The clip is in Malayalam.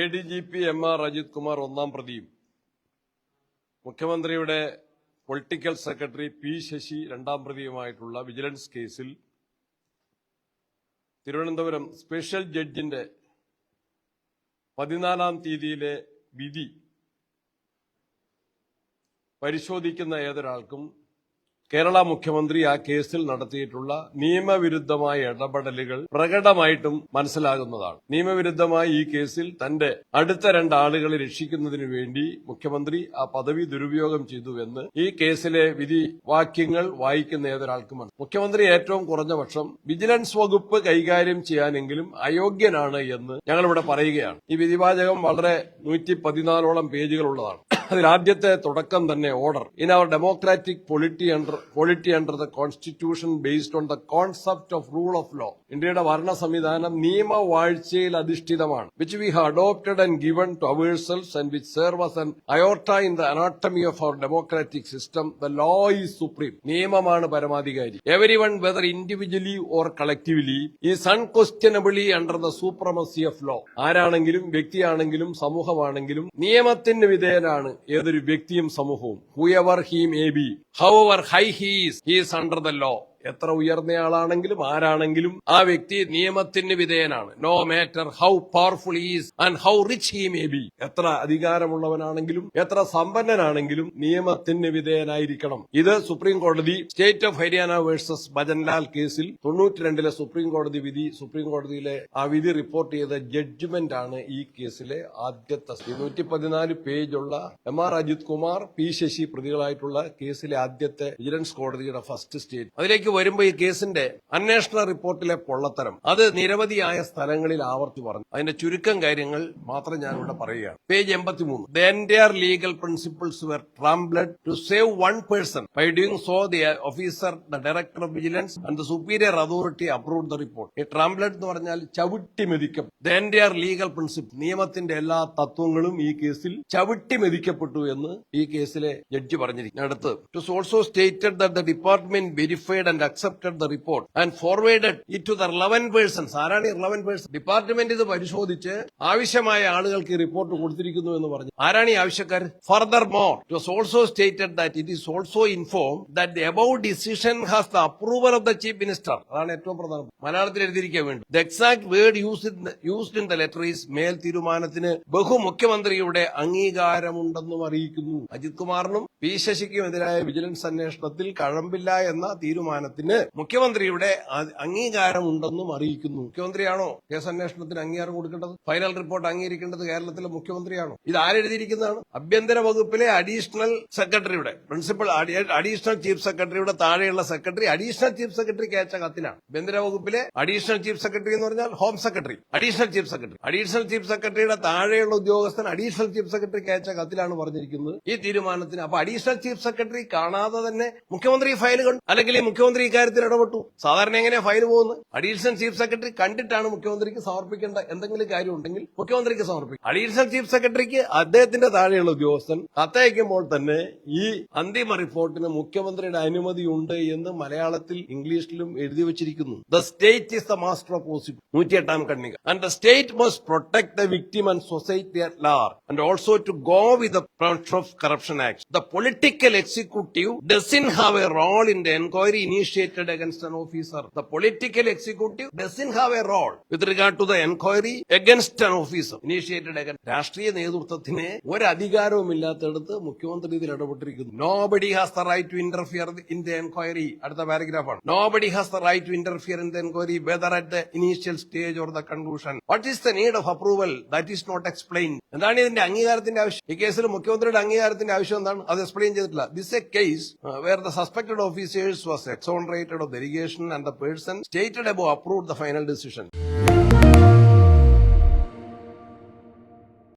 A D G P M R Ajith Kumar ഒന്നാം പ്രതിയും. മുഖ്യമന്ത്രിയുടെ പൊളിറ്റിക്കൽ സെക്രട്ടറി പി ശശി രണ്ടാം പ്രതിയുമായിട്ടുള്ള വിജിലൻസ് കേസിൽ തിരുവനന്തപുരം സ്പെഷ്യൽ ജഡ്ജിന്റെ പതിനാലാം തീയതിയിലെ വിധി പരിശോധിക്കുന്ന ഏതൊരാൾക്കും കേരള മുഖ്യമന്ത്രി ആ കേസിൽ നടത്തിയിട്ടുള്ള നിയമവിരുദ്ധമായ ഇടപെടലുകൾ പ്രകടമായിട്ടും മനസ്സിലാകുന്നതാണ്. നിയമവിരുദ്ധമായി ഈ കേസിൽ തന്റെ അടുത്ത രണ്ടാളുകളെ രക്ഷിക്കുന്നതിനു വേണ്ടി മുഖ്യമന്ത്രി ആ പദവി ദുരുപയോഗം ചെയ്തുവെന്ന് ഈ കേസിലെ വിധി വാക്യങ്ങൾ വായിക്കുന്ന ഏതൊരാൾക്കും മുഖ്യമന്ത്രി ഏറ്റവും കുറഞ്ഞ പക്ഷം വിജിലൻസ് വകുപ്പ് കൈകാര്യം ചെയ്യാനെങ്കിലും അയോഗ്യനാണ് എന്ന് ഞങ്ങളിവിടെ പറയുകയാണ്. ഈ വിധിവാചകം വളരെ നൂറ്റി പതിനാലോളം പേജുകളുള്ളതാണ് അതിൽ ആദ്യത്തെ തുടക്കം തന്നെ order in our democratic polity under polity under the constitution based on the concept of rule of law ഇന്ത്യയുടെ ഭരണ സംവിധാനം നിയമവാഴ്ചയിൽ അധിഷ്ഠിതമാണ് which we have adopted and given to ourselves and which serve as an aorta in the anatomy of our democratic system the law is supreme നിയമമാണ് പരമാധികാരി. Everyone whether individually or collectively is unquestionably under the supremacy of law ആരാണെങ്കിലും വ്യക്തിയാണെങ്കിലും സമൂഹമാണെങ്കിലും നിയമത്തിന് വിധേയനാണ് ഏതൊരു വ്യക്തിയും സമൂഹവും. Whoever he may be however high he's he's under the law എത്ര ഉയർന്നയാളാണെങ്കിലും ആരാണെങ്കിലും ആ വ്യക്തി നിയമത്തിന് വിധേയനാണ്. No matter how powerful is and how rich he may be എത്ര അധികാരമുള്ളവനാണെങ്കിലും എത്ര സമ്പന്നനാണെങ്കിലും നിയമത്തിന് വിധേയനായിരിക്കണം. ഇത് സുപ്രീം കോടതി state of Haryana versus Bhajanlal കേസിൽ തൊണ്ണൂറ്റിരണ്ടിലെ സുപ്രീം കോടതി വിധി സുപ്രീം കോടതിയിലെ ആ വിധി റിപ്പോർട്ട് ചെയ്ത ജഡ്ജ്മെന്റ് ആണ് ഈ കേസിലെ ആദ്യത്തെ ഇരുന്നൂറ്റി പതിനാല് പേജുള്ള M R Ajith Kumar P Sasi പ്രതികളായിട്ടുള്ള കേസിലെ ആദ്യത്തെ വിജിലൻസ് കോടതിയുടെ ഫസ്റ്റ് സ്റ്റേറ്റ് അതിലേക്ക് വരുമ്പോൾ ഈ കേസിന്റെ അന്വേഷണ റിപ്പോർട്ടിലെ പൊള്ളത്തരം. അത് നിരവധിയായ സ്ഥലങ്ങളിൽ ആവർത്തി പറഞ്ഞു. അതിന്റെ ചുരുക്കം കാര്യങ്ങൾ മാത്രം ഞാൻ ഇവിടെ പറയുകയാണ്. പേജ് എൺപത്തിമൂന്ന്. The legal principles were trampled to save one person by doing so the officer the director of vigilance and the superior authority approve the report ഈ ട്രാംബ്ലഡ് എന്ന് പറഞ്ഞാൽ ചവിട്ടി മെതിക്കും ദ എന്റയർ ലീഗൽ പ്രിൻസിപ്പിൾ നിയമത്തിന്റെ എല്ലാ തത്വങ്ങളും ഈ കേസിൽ ചവിട്ടി മെതിക്കപ്പെട്ടു എന്ന് ഈ കേസിലെ ജഡ്ജി പറഞ്ഞിരിക്കുന്നു. അടുത്ത്. It also stated that the department verified and accepted the report and forwarded it to the relevant persons ആരാണ് ഈ റിലവൻ പേഴ്സൺ ഡിപ്പാർട്ട്മെന്റ് ഇത് പരിശോധിച്ച് ആവശ്യമായ ആളുകൾക്ക് ഈ റിപ്പോർട്ട് കൊടുത്തിരിക്കുന്നു എന്ന് പറഞ്ഞു. ആരാണ് ഈ ആവശ്യക്കാർ furthermore it was also stated that it is also inform that the about decision has the approval of the chief minister അതാണ് ഏറ്റവും പ്രധാനം. മലയാളത്തിൽ എഴുതിയിരിക്കാൻ വേണ്ടി. The exact word used in the letter is മേൽ തീരുമാനത്തിന് ബഹുമുഖ്യമന്ത്രിയുടെ അംഗീകാരമുണ്ടെന്നും അറിയിക്കുന്നു. അജിത് കുമാറിനും പി ശശിക്കും എതിരായ വിജിലൻസ് അന്വേഷണത്തിൽ കഴമ്പില്ല എന്ന തീരുമാനത്തിന് മുഖ്യമന്ത്രിയുടെ അംഗീകാരം ഉണ്ടെന്നും അറിയിക്കുന്നു. മുഖ്യമന്ത്രിയാണോ കേസ് അന്വേഷണത്തിന് അംഗീകാരം കൊടുക്കേണ്ടത്? ഫൈനൽ റിപ്പോർട്ട് അംഗീകരിക്കേണ്ടത് കേരളത്തിലെ മുഖ്യമന്ത്രിയാണോ? ഇത് ആരെഴുതിയിരിക്കുന്നതാണ്? ആഭ്യന്തര വകുപ്പിലെ അഡീഷണൽ സെക്രട്ടറിയുടെ പ്രിൻസിപ്പൽ അഡീഷണൽ ചീഫ് സെക്രട്ടറിയുടെ താഴെയുള്ള സെക്രട്ടറി അഡീഷണൽ ചീഫ് സെക്രട്ടറിക്ക് അയച്ച കത്തിനാണ് ആഭ്യന്തര വകുപ്പിലെ അഡീഷണൽ ചീഫ് സെക്രട്ടറി എന്ന് പറഞ്ഞാൽ home secretary additional chief secretary. Additional chief സെക്രട്ടറിയുടെ താഴെയുള്ള ഉദ്യോഗസ്ഥൻ അഡീഷണൽ ചീഫ് സെക്രട്ടറിക്ക് അയച്ച കത്തിലാണ് പറഞ്ഞിരിക്കുന്നത് ഈ തീരുമാനത്തിന്. അപ്പൊ അഡീഷണൽ ചീഫ് സെക്രട്ടറി കാണാതെ തന്നെ മുഖ്യമന്ത്രി ഫയലുകൾ അല്ലെങ്കിൽ ഈ മുഖ്യമന്ത്രി ഇക്കാര്യത്തിൽ ഇടപെട്ടു. സാധാരണ എങ്ങനെയാണ് ഫയൽ പോകുന്നത്? അഡീഷണൽ ചീഫ് സെക്രട്ടറി കണ്ടിട്ടാണ് മുഖ്യമന്ത്രിക്ക് സമർപ്പിക്കേണ്ട എന്തെങ്കിലും കാര്യം ഉണ്ടെങ്കിൽ മുഖ്യമന്ത്രിക്ക് സമർപ്പിക്കും. അഡീഷണൽ ചീഫ് സെക്രട്ടറിക്ക് അദ്ദേഹത്തിന്റെ താഴെയുള്ള ഉദ്യോഗസ്ഥൻ കത്തയക്കുമ്പോൾ തന്നെ ഈ അന്തിമ റിപ്പോർട്ടിന് മുഖ്യമന്ത്രിയുടെ അനുമതി ഉണ്ട് എന്ന് മലയാളത്തിൽ ഇംഗ്ലീഷിലും എഴുതി വെച്ചിരിക്കുന്നു. The state is the master of possible നൂറ്റിയെട്ടാം കണ്ണിക and the state must protect the victim and society at large and also to go with of corruption act the political executive doesn't have a role in the enquiry initiated against an officer. The political executive doesn't have a role with regard to the enquiry against an officer. Initiated against രാഷ്ട്രീയ നേതൃത്വത്തിന് ഒരു അധികാരവും ഇല്ലാത്തടത്ത് മുഖ്യമന്ത്രി ഇതിൽ ഇടപെട്ടിരിക്കുന്നു. Nobody has the right to interfere in the enquiry അടുത്ത പാരഗ്രാഫാണ് nobody has the right to interfere in the enquiry whether at the initial stage or the conclusion what is the need of approval that is not explain എന്താണ് ഇതിന്റെ അംഗീകാരത്തിന്റെ ആവശ്യം? ഈ കേസിൽ മുഖ്യമന്ത്രിയുടെ അംഗീകാരത്തിന്റെ ആവശ്യം എന്താണ്? അത് എക്സ്പ്ലെയിൻ ചെയ്തിട്ടില്ല. This a case where the suspected officers was exonerated of delegation and the person stated above approve the final decision